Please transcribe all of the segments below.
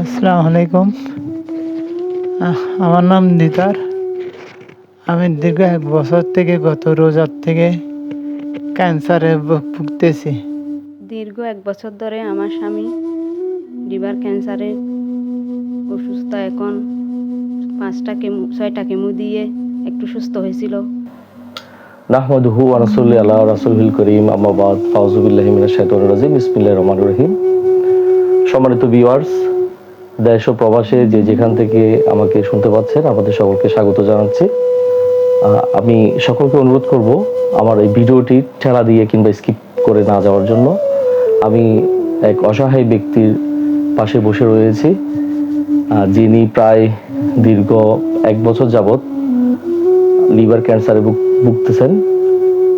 আসসালামু আলাইকুম। আমার নাম দিদার আমি দীর্ঘ এক বছর থেকে গত রোজার থেকে ক্যান্সারে ভুগতেছি। দীর্ঘ এক বছর ধরে আমার স্বামী লিভার ক্যান্সারে অসুস্থ। এখন পাঁচটা কেমু ছয়টা কেমো দিয়ে একটু সুস্থ হয়েছিল। নাহমাদুহু ওয়া রাসূলি আলা রাসূলিল করিম। আম্মা বাদ। ফাউযু বিল্লাহি মিনাশ শাইতানির রাজিম। বিসমিল্লাহির রহমানির রহিম। সম্মানিত ভিউয়ার্স দেশ ও প্রবাসে যে যেখান থেকে আমাকে শুনতে পাচ্ছেন, আমাদের সকলকে স্বাগত জানাচ্ছি। আমি সকলকে অনুরোধ করব আমার এই ভিডিওটি ঠেলা দিয়ে কিংবা স্কিপ করে না যাওয়ার জন্য। আমি এক অসহায় ব্যক্তির পাশে বসে রয়েছি যিনি প্রায় দীর্ঘ এক বছর যাবৎ লিভার ক্যান্সারে ভুগ- ভুগতেছেন।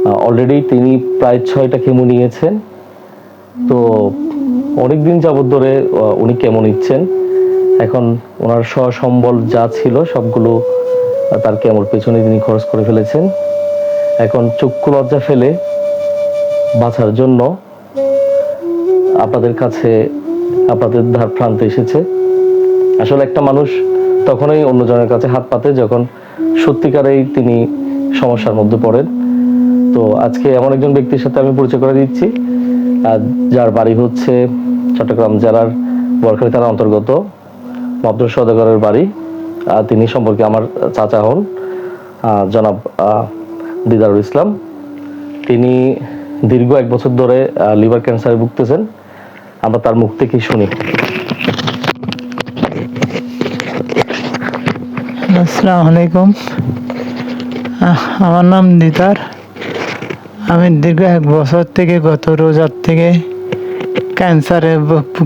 অলরেডি তিনি প্রায় ছয়টা কেমো নিয়েছেন। তো অনেক দিন যাবত ধরে উনি কেমন নিচ্ছেন? এখন ওনার সসম্বল যা ছিল, সবগুলো তার কেমন পেছনে তিনি খরচ করে ফেলেছেন। এখন চক্ষু লজ্জা ফেলে বাঁচার জন্য আপনাদের কাছে, আপনাদের ধার প্রান্তে এসেছে। আসলে একটা মানুষ তখনই অন্যজনের কাছে হাত পাতে যখন সত্যিকারেই তিনি সমস্যার মধ্যে পড়েন। তো আজকে এমন একজন ব্যক্তির সাথে আমি পরিচয় করে দিচ্ছি। যার বাড়ি হচ্ছে চট্টগ্রাম জেলার বরখালি থানার অন্তর্গত। মদ্র সদাগরের বাড়ি। তিনি সম্পর্কে আমার চাচা হন জনাব দিদারুল ইসলাম। তিনি দীর্ঘ এক বছর ধরে লিভার ক্যান্সারে ভুগতেছেন। আমরা তার মুখ থেকেই শুনি। আসসালামু আলাইকুম। আমার নাম দিদার। আমি দীর্ঘ এক বছর থেকে গত রোজার থেকে ক্যান্সারে ভু-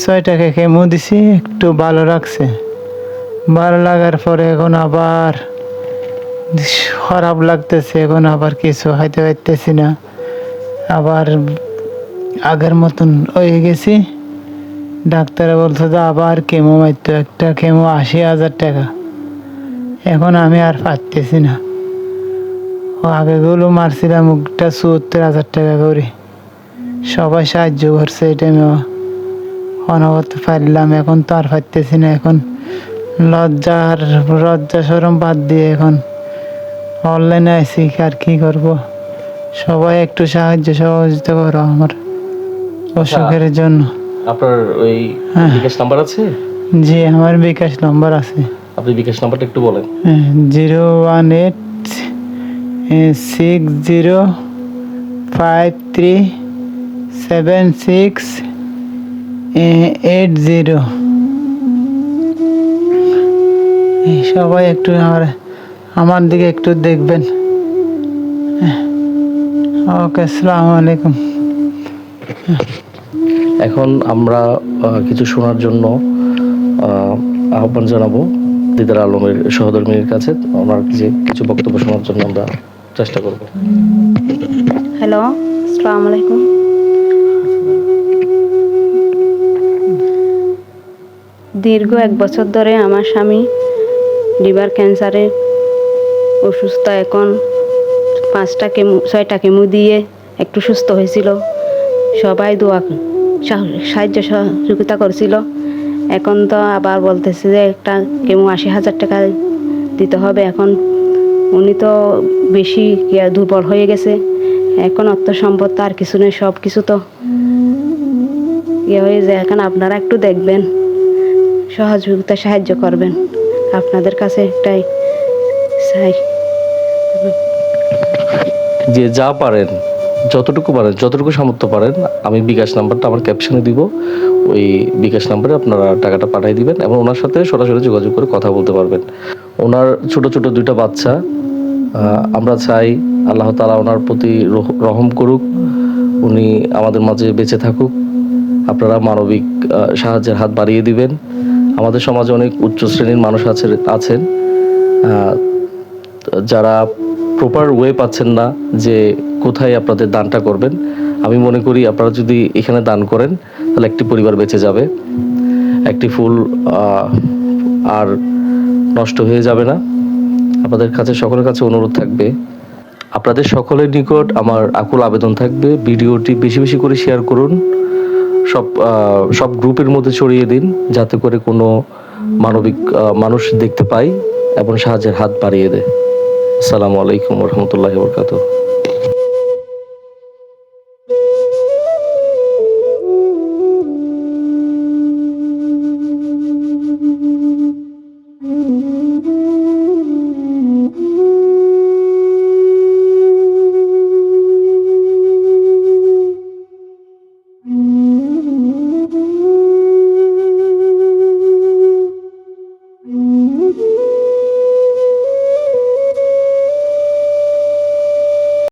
ছয়টাকে কেমো দিছি, একটু ভালো লাগছে। ভালো লাগার পরে এখন আবার খারাপ লাগতেছে, এখন আবার কিছু খাইতে পারতেছি না। আবার আগের মতন হয়ে গেছি। ডাক্তারে বলছে যে আবার কেমো মারতো, একটা কেমো আশি হাজার টাকা। এখন আমি আর পারতেছি না। ও আগেগুলো মারছিলাম, একটা চুয়াত্তর হাজার টাকা করে। সবাই সাহায্য করছে এটা টাইমে অনবত পারলাম এখন তো আর পারতেছি না এখন লজ্জার লজ্জা সরম বাদ দিয়ে এখন অনলাইনে আইসি আর কি করব? সবাই একটু সাহায্য সহযোগিতা করো আমার অসুখের জন্য। আপনার ওই হ্যাঁ। বিকাশ নাম্বার আছে? জি আমার বিকাশ নম্বর আছে। আপনি বিকাশ নাম্বারটা একটু বলেন। Zero one eight six zero five three seven six eight zero. সবাই একটু আমার আমার দিকে একটু দেখবেন। ওকে আসসালামু আলাইকুম এখন আমরা কিছু শোনার জন্য আহ্বান জানাব দিদার আলমের সহধর্মীর কাছে। ওনার যে কিছু বক্তব্য শোনার জন্য আমরা চেষ্টা করব। হ্যালো আসসালামু আলাইকুম দীর্ঘ এক বছর ধরে আমার স্বামী লিভার ক্যান্সারে অসুস্থ। এখন পাঁচটা কেমো ছয়টা কেমো দিয়ে একটু সুস্থ হয়েছিল। সবাই দোয়া সাহায্য সহযোগিতা করছিল। এখন তো আবার বলতেছে যে একটা কেমো আশি হাজার টাকা দিতে হবে। এখন উনি তো বেশি দুর্বল হয়ে গেছে। এখন অর্থ সম্পদ তো আর কিছু নেই সব কিছু তো ইয়ে হয়ে যায়। এখন আপনারা একটু দেখবেন। সহযোগিতা সাহায্য করবেন। আপনাদের কাছে একটাই চাই। যে যা পারেন, যতটুকু পারেন, যতটুকু সামর্থ্য পারেন, আমি বিকাশ নাম্বারটা আমার ক্যাপশনে দিব। ওই বিকাশ নাম্বারে আপনারা টাকাটা পাঠিয়ে দিবেন এবং ওনার সাথে সরাসরি যোগাযোগ করে কথা বলতে পারবেন। ওনার ছোট ছোট দুইটা বাচ্চা আমরা চাই আল্লাহ তালা ওনার প্রতি রহ- রহম করুক। উনি আমাদের মাঝে বেঁচে থাকুক। আপনারা মানবিক সাহায্যের হাত বাড়িয়ে দিবেন। আমাদের সমাজে অনেক উচ্চ শ্রেণির মানুষ আছে, আছেন যারা প্রপার ওয়ে পাচ্ছেন না যে কোথায় আপনাদের দানটা করবেন। আমি মনে করি আপনারা যদি এখানে দান করেন, তাহলে একটি পরিবার বেঁচে যাবে। একটি ফুল আর নষ্ট হয়ে যাবে না। আপনাদের কাছে, সকলের কাছে অনুরোধ থাকবে। আপনাদের সকলের নিকট আমার আকুল আবেদন থাকবে। ভিডিওটি বেশি বেশি করে শেয়ার করুন। সব সব গ্রুপের মধ্যে ছড়িয়ে দিন যাতে করে কোনো মানবিক মানুষ দেখতে পাই এবং সাহায্যের হাত বাড়িয়ে দেয়। আসসালামু আলাইকুম রহমতুল্লাহ